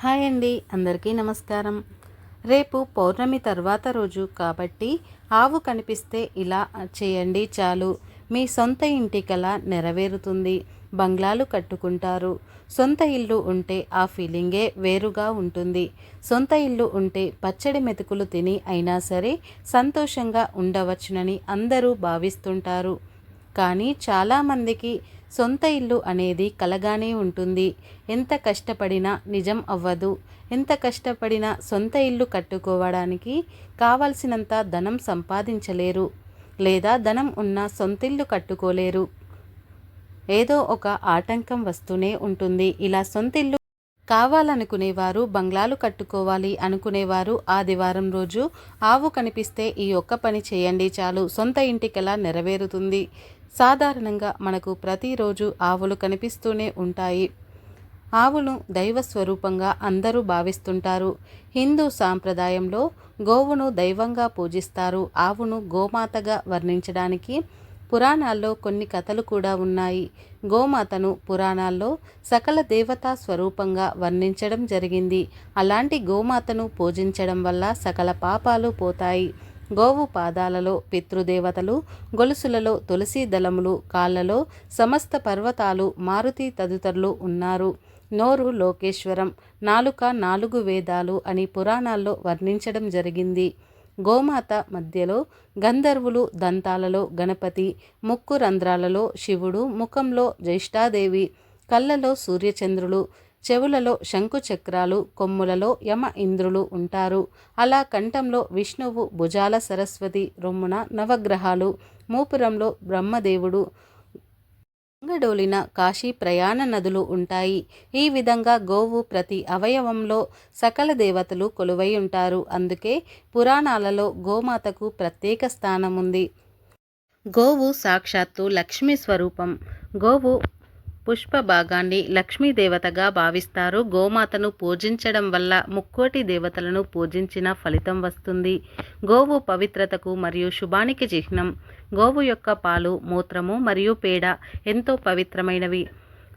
Hi అండి అందరికీ నమస్కారం. రేపు పౌర్ణమి తర్వాత రోజు కాబట్టి ఆవు కనిపిస్తే ఇలా చేయండి చాలు. మీ సొంత ఇంటి కళ నెరవేరుతుంది బంగ్లాలు కట్టుకుంటారు. సొంత ఇల్లు ఉంటే ఆ ఫీలింగే వేరుగా ఉంటుంది. సొంత ఇల్లు ఉంటే పచ్చడి మెతుకులు తిని అయినా సరే సంతోషంగా ఉండవచ్చునని అందరూ భావిస్తుంటారు. కానీ చాలామందికి సొంత ఇల్లు అనేది కలగానే ఉంటుంది. ఎంత కష్టపడినా నిజం అవ్వదు. ఎంత కష్టపడినా సొంత ఇల్లు కట్టుకోవడానికి కావలసినంత ధనం సంపాదించలేరు. లేదా ధనం ఉన్న సొంత ఇల్లు కట్టుకోలేరు. ఏదో ఒక ఆటంకం వస్తూనే ఉంటుంది. ఇలా సొంతిల్లు కావాలనుకునేవారు బంగ్లాలు కట్టుకోవాలి అనుకునేవారు ఆదివారం రోజు ఆవు కనిపిస్తే ఈ ఒక్క పని చేయండి చాలు సొంత ఇంటికెలా నెరవేరుతుంది? సాధారణంగా మనకు ప్రతిరోజు ఆవులు కనిపిస్తూనే ఉంటాయి. ఆవును దైవ స్వరూపంగా అందరూ భావిస్తుంటారు. హిందూ సాంప్రదాయంలో గోవును దైవంగా పూజిస్తారు. ఆవును గోమాతగా వర్ణించడానికి పురాణాల్లో కొన్ని కథలు కూడా ఉన్నాయి. గోమాతను పురాణాల్లో సకల దేవతా స్వరూపంగా వర్ణించడం జరిగింది. అలాంటి గోమాతను పూజించడం వల్ల సకల పాపాలు పోతాయి. గోవు పాదాలలో పితృదేవతలు గొలుసులలో తులసి దళములు కాళ్ళలో సమస్త పర్వతాలు మారుతి తదితరులు ఉన్నారు. నోరు లోకేశ్వరం నాలుక నాలుగు వేదాలు అని పురాణాల్లో వర్ణించడం జరిగింది. గోమాత మధ్యలో గంధర్వులు దంతాలలో గణపతి ముక్కు రంధ్రాలలో శివుడు ముఖంలో జ్యేష్ఠాదేవి కళ్ళలో సూర్యచంద్రులు చెవులలో శంకుచక్రాలు కొమ్ములలో యమ ఇంద్రులు ఉంటారు. అలా కంఠంలో విష్ణువు భుజాల సరస్వతి రొమ్మున నవగ్రహాలు మూపురంలో బ్రహ్మదేవుడు డోలిన కాశీ ప్రయాణ నదులు ఉంటాయి. ఈ విధంగా గోవు ప్రతి అవయవంలో సకల దేవతలు కొలువై ఉంటారు. అందుకే పురాణాలలో గోమాతకు ప్రత్యేక స్థానం ఉంది గోవు సాక్షాత్తు లక్ష్మీ స్వరూపం. గోవు పుష్ప భాగాన్ని లక్ష్మీదేవతగా భావిస్తారు. గోమాతను పూజించడం వల్ల ముక్కోటి దేవతలను పూజించిన ఫలితం వస్తుంది. గోవు పవిత్రతకు మరియు శుభానికి చిహ్నం. గోవు యొక్క పాలు మూత్రము మరియు పేడ ఎంతో పవిత్రమైనవి.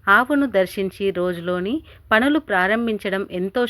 ఆవును దర్శించి రోజులోని పనులు ప్రారంభించడం ఎంతో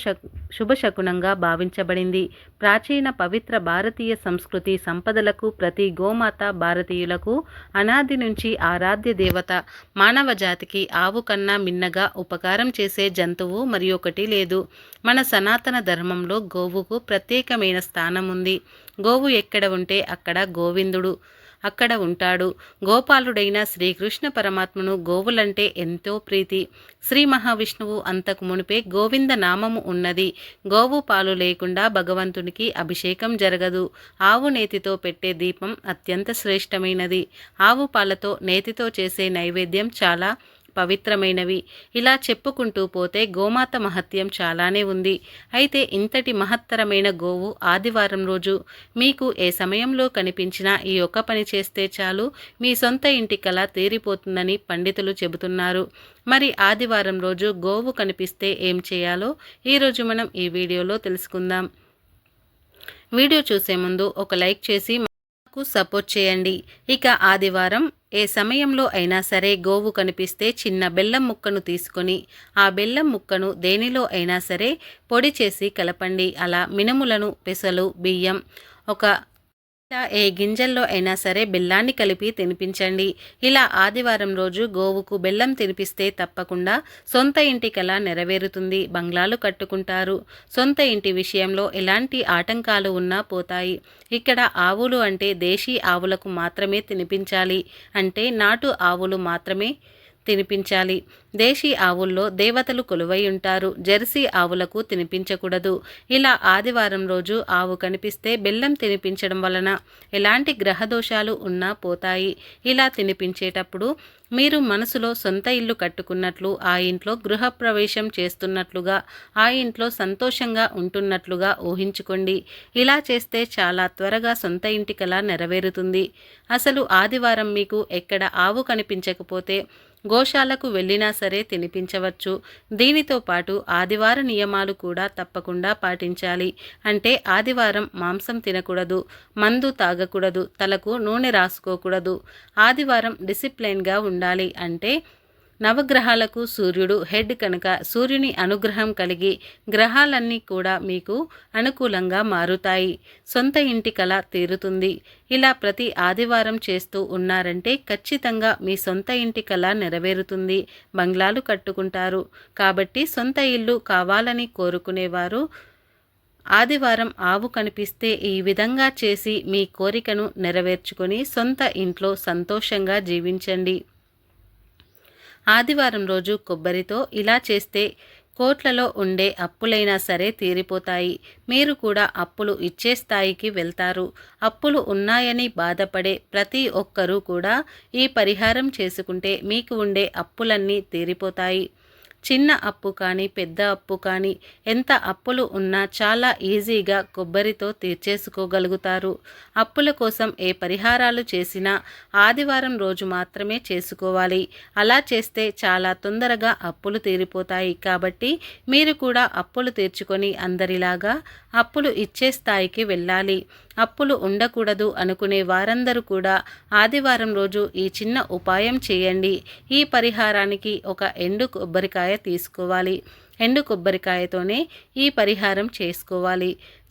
శుభశకునంగా భావించబడింది. ప్రాచీన పవిత్ర భారతీయ సంస్కృతి సంపదలకు ప్రతి గోమాత భారతీయులకు అనాది నుంచి ఆరాధ్య దేవత. మానవ జాతికి ఆవు కన్నా మిన్నగా ఉపకారం చేసే జంతువు మరి ఒకటి లేదు. మన సనాతన ధర్మంలో గోవుకు ప్రత్యేకమైన స్థానం ఉంది. గోవు ఎక్కడ ఉంటే అక్కడ గోవిందుడు. అక్కడ ఉంటాడు. గోపాలుడైన శ్రీకృష్ణ పరమాత్మను గోవులంటే ఎంతో ప్రీతి. శ్రీ మహావిష్ణువు అంతకు మునిపే గోవింద నామము ఉన్నది. గోవు పాలు లేకుండా భగవంతునికి అభిషేకం జరగదు. ఆవు నేతితో పెట్టే దీపం అత్యంత శ్రేష్టమైనది. ఆవు పాలతో నేతితో చేసే నైవేద్యం చాలా పవిత్రమైనవి. ఇలా చెప్పుకుంటూ పోతే గోమాత మహత్యం చాలానే ఉంది. అయితే ఇంతటి మహత్తరమైన గోవు ఆదివారం రోజు. మీకు ఏ సమయంలో కనిపించినా ఈ ఒక్క పని చేస్తే చాలు. మీ సొంత ఇంటి కళ తీరిపోతుందని పండితులు చెబుతున్నారు. మరి ఆదివారం రోజు గోవు కనిపిస్తే ఏం చేయాలో ఈరోజు మనం ఈ వీడియోలో తెలుసుకుందాం. వీడియో చూసే ముందు ఒక లైక్ చేసి మాకు సపోర్ట్ చేయండి. ఇక ఆదివారం ఏ సమయంలో అయినా సరే గోవు కనిపిస్తే చిన్న బెల్లం ముక్కను తీసుకొని ఆ బెల్లం ముక్కను దేనిలో అయినా సరే పొడి చేసి కలపండి. అలా మినుములను పెసలు బియ్యం ఒక ఏ గింజల్లో అయినా సరే బెల్లాన్ని కలిపి తినిపించండి. ఇలా ఆదివారం రోజు గోవుకు బెల్లం తినిపిస్తే తప్పకుండా సొంత ఇంటి కళ నెరవేరుతుంది. బంగ్లాలు కట్టుకుంటారు. సొంత ఇంటి విషయంలో ఎలాంటి ఆటంకాలు ఉన్నా పోతాయి. ఇక్కడ ఆవులు అంటే దేశీ ఆవులకు మాత్రమే తినిపించాలి. అంటే నాటు ఆవులు మాత్రమే తినిపించాలి. దేశీ ఆవుల్లో దేవతలు కొలువై ఉంటారు. జెర్సీ ఆవులకు తినిపించకూడదు. ఇలా ఆదివారం రోజు ఆవు కనిపిస్తే బెల్లం తినిపించడం వలన ఎలాంటి గ్రహదోషాలు ఉన్నా పోతాయి. ఇలా తినిపించేటప్పుడు మీరు మనసులో సొంత ఇల్లు కట్టుకున్నట్లు ఆ ఇంట్లో గృహప్రవేశం చేస్తున్నట్లుగా ఆ ఇంట్లో సంతోషంగా ఉంటున్నట్లుగా ఊహించుకోండి. ఇలా చేస్తే చాలా త్వరగా సొంత ఇంటి కళ నెరవేరుతుంది. అసలు ఆదివారం మీకు ఎక్కడ ఆవు కనిపించకపోతే గోశాలకు వెళ్ళినా సరే తినిపించవచ్చు. దీనితో పాటు ఆదివార నియమాలు కూడా తప్పకుండా పాటించాలి. అంటే ఆదివారం మాంసం తినకూడదు మందు తాగకూడదు తలకు నూనె రాసుకోకూడదు. ఆదివారం డిసిప్లైన్గా ఉండాలి. అంటే నవగ్రహాలకు సూర్యుడు హెడ్ కనుక సూర్యుని అనుగ్రహం కలిగి గ్రహాలన్నీ కూడా మీకు అనుకూలంగా మారుతాయి. సొంత ఇంటి కళ తీరుతుంది. ఇలా ప్రతి ఆదివారం చేస్తూ ఉన్నారంటే ఖచ్చితంగా మీ సొంత ఇంటి కళ నెరవేరుతుంది. బంగ్లాలు కట్టుకుంటారు. కాబట్టి సొంత ఇల్లు కావాలని కోరుకునేవారు. ఆదివారం ఆవు కనిపిస్తే ఈ విధంగా చేసి మీ కోరికను నెరవేర్చుకొని సొంత ఇంట్లో సంతోషంగా జీవించండి. ఆదివారం రోజు కొబ్బరితో ఇలా చేస్తే కోట్లలో ఉండే అప్పులైనా సరే తీరిపోతాయి. మీరు కూడా అప్పులు ఇచ్చే స్థాయికి వెళ్తారు. అప్పులు ఉన్నాయని బాధపడే ప్రతి ఒక్కరూ కూడా ఈ పరిహారం చేసుకుంటే మీకు ఉండే అప్పులన్నీ తీరిపోతాయి. చిన్న అప్పు కానీ పెద్ద అప్పు కానీ ఎంత అప్పులు ఉన్నా చాలా ఈజీగా కొబ్బరితో తీర్చేసుకోగలుగుతారు. అప్పుల కోసం ఏ పరిహారాలు చేసినా ఆదివారం రోజు మాత్రమే చేసుకోవాలి. అలా చేస్తే చాలా తొందరగా అప్పులు తీరిపోతాయి. కాబట్టి మీరు కూడా అప్పులు తీర్చుకొని అందరిలాగా అప్పులు ఇచ్చే స్థాయికి వెళ్ళాలి. అప్పులు ఉండకూడదు అనుకునే వారందరూ కూడా ఆదివారం రోజు ఈ చిన్న ఉపాయం చేయండి. ఈ పరిహారానికి ఒక ఎండు కొబ్బరికాయ కొబ్బరికాయ తీసుకోవాలి. ఎండు కొబ్బరికాయతోనే ఈ పరిహారం చేసుకోవాలి.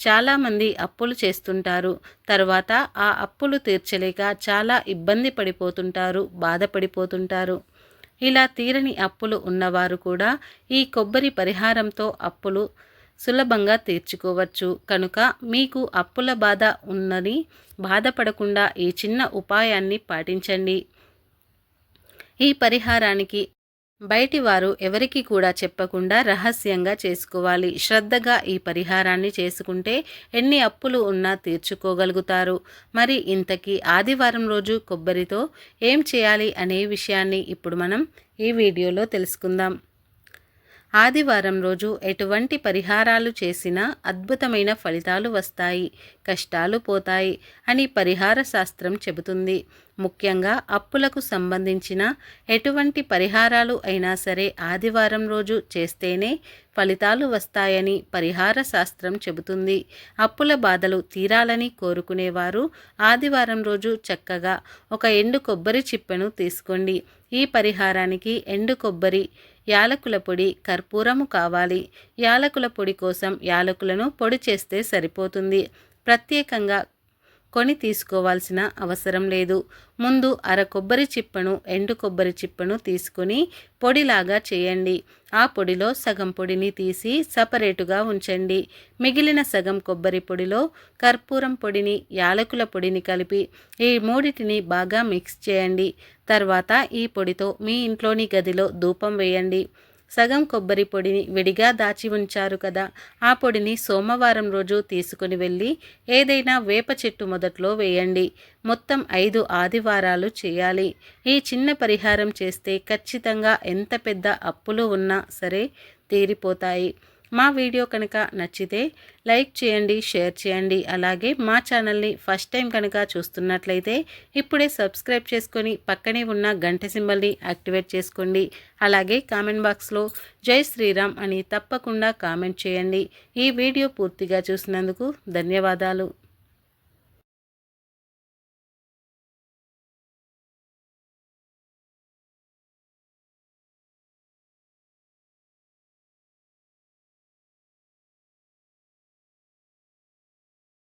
చాలామంది అప్పులు చేస్తుంటారు. తర్వాత ఆ అప్పులు తీర్చలేక చాలా ఇబ్బంది పడిపోతుంటారు బాధపడిపోతుంటారు. ఇలా తీరని అప్పులు ఉన్నవారు కూడా ఈ కొబ్బరి పరిహారంతో అప్పులు సులభంగా తీర్చుకోవచ్చు. కనుక మీకు అప్పుల బాధ ఉన్నది బాధపడకుండా ఈ చిన్న ఉపాయాన్ని పాటించండి. ఈ పరిహారానికి బయటి వారు ఎవరికి కూడా చెప్పకుండా రహస్యంగా చేసుకోవాలి. శ్రద్ధగా ఈ పరిహారాన్ని చేసుకుంటే ఎన్ని అప్పులు ఉన్నా తీర్చుకోగలుగుతారు. మరి ఇంతకీ ఆదివారం రోజు కొబ్బరితో ఏం చేయాలి అనే విషయాన్ని ఇప్పుడు మనం ఈ వీడియోలో తెలుసుకుందాం. ఆదివారం రోజు ఎటువంటి పరిహారాలు చేసినా అద్భుతమైన ఫలితాలు వస్తాయి. కష్టాలు పోతాయి అని పరిహార శాస్త్రం చెబుతుంది. ముఖ్యంగా అప్పులకు సంబంధించిన ఎటువంటి పరిహారాలు అయినా సరే ఆదివారం రోజు చేస్తేనే ఫలితాలు వస్తాయని పరిహార శాస్త్రం చెబుతుంది. అప్పుల బాధలు తీరాలని కోరుకునేవారు ఆదివారం రోజు చక్కగా ఒక ఎండు కొబ్బరి చిప్పను తీసుకోండి. ఈ పరిహారానికి ఎండు కొబ్బరి యాలకుల పొడి కర్పూరము కావాలి. యాలకుల పొడి కోసం యాలకులను పొడి చేస్తే సరిపోతుంది. ప్రత్యేకంగా కొని తీసుకోవాల్సిన అవసరం లేదు. ముందు అర కొబ్బరి చిప్పను ఎండు కొబ్బరి చిప్పను తీసుకొని పొడిలాగా చేయండి. ఆ పొడిలో సగం పొడిని తీసి సపరేటుగా ఉంచండి. మిగిలిన సగం కొబ్బరి పొడిలో కర్పూరం పొడిని యాలకుల పొడిని కలిపి ఈ మూడిటిని బాగా మిక్స్ చేయండి. తర్వాత ఈ పొడితో మీ ఇంట్లోని గదిలో ధూపం వేయండి. సగం కొబ్బరి పొడిని విడిగా దాచి ఉంచారు కదా. ఆ పొడిని సోమవారం రోజు తీసుకుని వెళ్ళి ఏదైనా వేప చెట్టు మొదట్లో వేయండి. మొత్తం ఐదు ఆదివారాలు చేయాలి. ఈ చిన్న పరిహారం చేస్తే ఖచ్చితంగా ఎంత పెద్ద అప్పులు ఉన్నా సరే తీరిపోతాయి. మా వీడియో కనుక నచ్చితే లైక్ చేయండి షేర్ చేయండి. అలాగే మా ఛానల్ని ఫస్ట్ టైం కనుక చూస్తున్నట్లయితే ఇప్పుడే సబ్స్క్రైబ్ చేసుకొని పక్కనే ఉన్న గంట సింబల్ని యాక్టివేట్ చేసుకోండి. అలాగే కామెంట్ బాక్స్లో జై శ్రీరామ్ అని తప్పకుండా కామెంట్ చేయండి. ఈ వీడియో పూర్తిగా చూసినందుకు ధన్యవాదాలు.